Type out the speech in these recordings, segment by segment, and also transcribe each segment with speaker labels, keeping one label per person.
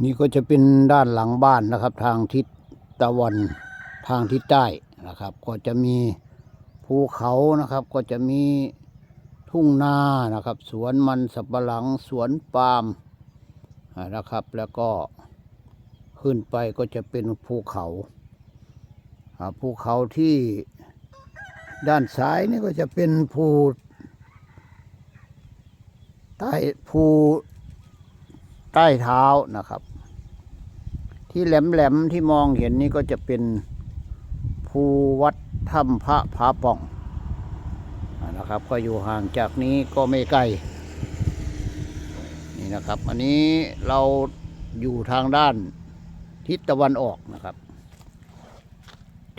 Speaker 1: นี่ก็จะเป็นด้านหลังบ้านนะครับ ทางทิศตะวันทางทิศใต้นะครับ ก็จะมีภูเขานะครับ ก็จะมีทุ่งนานะครับ สวนมันสับปะหลังสวนปาล์มนะครับ แล้วก็ขึ้นไปก็จะเป็นภูเขาภูเขาที่ด้านซ้ายนี่ก็จะเป็นภูใต้ภู ใต้เท้านะครับ ที่แหลมๆที่มองเห็นนี่ก็จะเป็นภูวัดถ้ำพระผาป่องนะครับ ก็อยู่ห่างจากนี้ก็ไม่ไกลนี่นะครับ อันนี้เราอยู่ทางด้านทิศตะวันออกนะครับ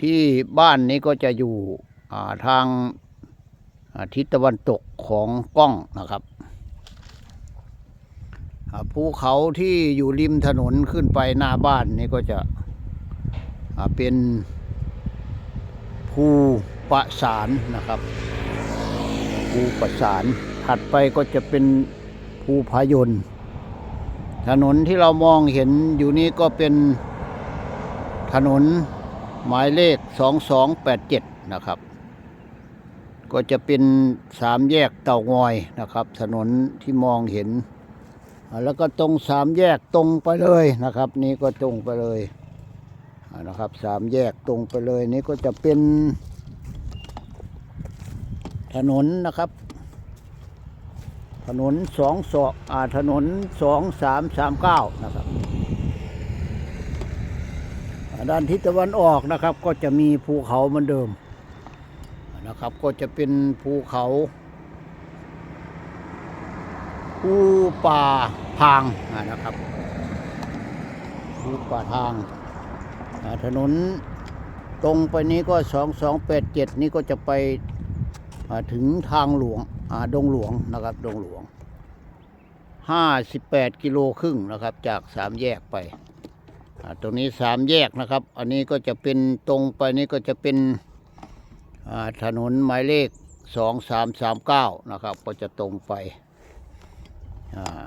Speaker 1: ที่บ้านนี้ก็จะอยู่าทางทิศตะวันตกของกล้องนะครับ ภูเขาที่อยู่ริมถนนขึ้นไปหน้าบ้านนี่ก็จะเป็นภูประสานนะครับภูประสานถัดไปก็จะเป็นภูพายนถนนที่เรามองเห็นอยู่นี้ก็เป็นถนนหมายเลข 2287 นะครับ ก็จะเป็นสามแยกเต่างอยนะครับ ถนนที่มองเห็น แล้วก็ตรงสามแยกตรงไปเลยนะครับ นี่ก็ตรงไปเลยนะครับสามแยกตรงไปเลยนี่ก็จะเป็นถนนนะครับ ถนนสองสองอ่าถนนสองสามสามเก้านะครับด้านทิศตะวันออกนะครับ ก็จะมีภูเขาเหมือนเดิมนะครับ ก็จะเป็นภูเขา ภูป่า พางนะครับภูป่าทางถนนตรงไปนี้ก็สองสองแปดเจ็ดนี้ก็จะไปถึงทางหลวงอาดงหลวงนะครับดงหลวงห้าสิบแปดกิโลครึ่งนะครับ จากสามแยกไปตรงนี้สามแยกนะครับ อันนี้ก็จะเป็นตรงไปนี้ก็จะเป็นถนนหมายเลขสองสามสามเก้านะครับ ก็จะตรงไป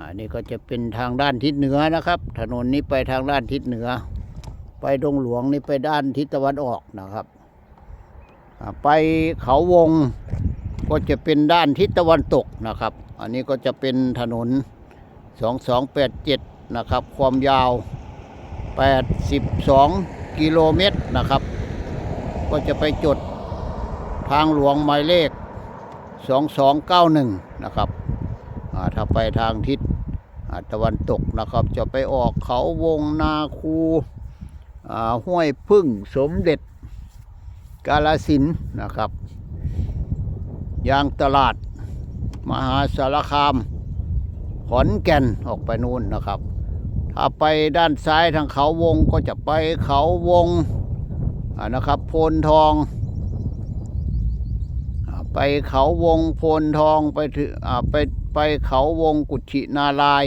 Speaker 1: อันนี้ก็จะเป็นทางด้านทิศเหนือนะครับ ถนนนี้ไปทางด้านทิศเหนือ ไปดงหลวงนี่ไปด้านทิศตะวันออกนะครับ ไปเขาวงก็จะเป็นด้านทิศตะวันตกนะครับ อันนี้ก็จะเป็นถนน 2287 นะครับ ความยาว 82 กิโลเมตรนะครับ ก็จะไปจดทางหลวงหมายเลข 2291 นะครับ ถ้าไปทางทิศตะวันตกนะครับ จะไปออกเขาวงนาคูห้วยพึ่งสมเด็จกาลสินนะครับยางตลาด มหาสารคาม ขอนแก่นออกไปนู่นนะครับ ถ้าไปด้านซ้ายทางเขาวงก็จะไปเขาวงนะครับโพนทองไปเขาวงโพนทองไปถึงไป ไปเขาวงกุชินาราย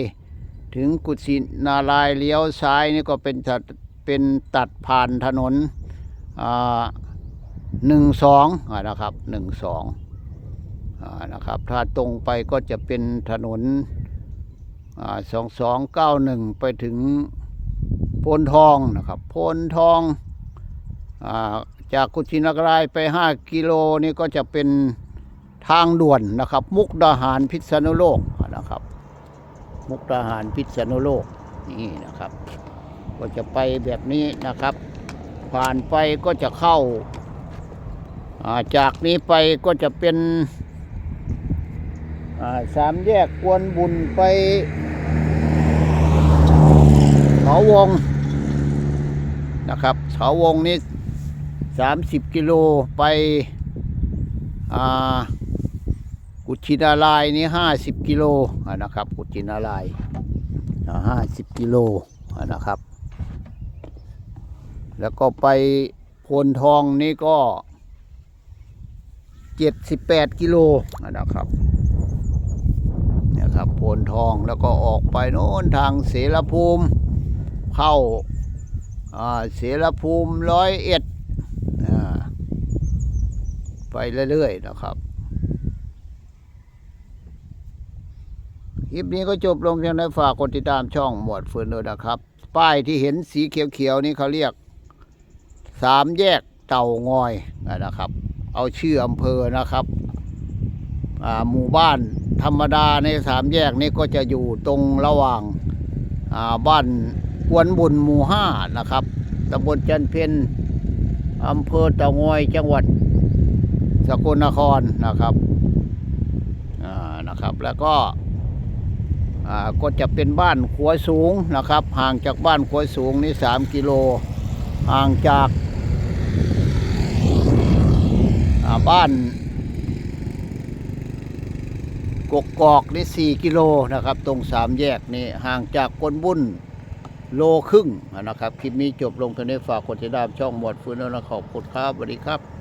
Speaker 1: ถึงกุชินารายเลี้ยวซ้ายนี่ก็เป็นตัดเป็นตัดผ่านถนนหนึ่งสองนะครับหนึ่งสองนะครับ ถ้าตรงไปก็จะเป็นถนนสองสองเก้าหนึ่งไปถึงโพนทองนะครับโพนทองอ่าจากกุชินากรายณ์ไป5กิโลนี่ก็จะเป็น ทางด่วนนะครับ มุกดาหารพิษณุโลกนะครับ มุกดาหารพิษณุโลกนี่นะครับ ก็จะไปแบบนี้นะครับ ผ่านไปก็จะเข้าาจากนี้ไปก็จะเป็นาสามแยกกวนบุญไปเขาวงนะครับเขาวงนี้สามสิบกิโลไปอ่า กุชินารายนี่ห้าสิบกิโลนะครับ กุชินารายห้าสิบกิโลนะครับ แล้วก็ไปโพนทองนี่ก็เจ็ดสิบแปดกิโลนะครับเนี่ยครับโพนทองแล้วก็ออกไปโน้นทางเสรภูมิเข้าเสรภูมิร้อยเอ็ดไปเรื่อยๆนะครับ คลิปนี้ก็จบลงเพียงได้ฝากกดติดตามช่องหมวดเฟืนด้วยนะครับ ป้ายที่เห็นสีเขียวๆนี่เขาเรียกสามแยกเต่างอยนะครับ เอาชื่ออำเภอนะครับหมู่บ้านธรรมดาในสามแยกนี้ก็จะอยู่ตรงระหว่างาบ้านกวนบุญหมู่ห้านะครับตำบลจันเพ็ญอำเภอเต่างอยจังหวัดสกลนครนะครับอ่านะครับ แล้วก็ ก็จะเป็นบ้านขัวสูงนะครับ ห่างจากบ้านขัวสูงนี่สามกิโลห่างจากาบ้านกกกอกนี่สี่กิโลนะครับ ตรงสามแยกนี่ห่างจากกนบุญโลครึ่งนะครับ คลิปนี้จบลงเท่านี้ฝากกดติดตามช่องหมวดฟื้นแล้วนะขอบคุณครับสวัสดีครับ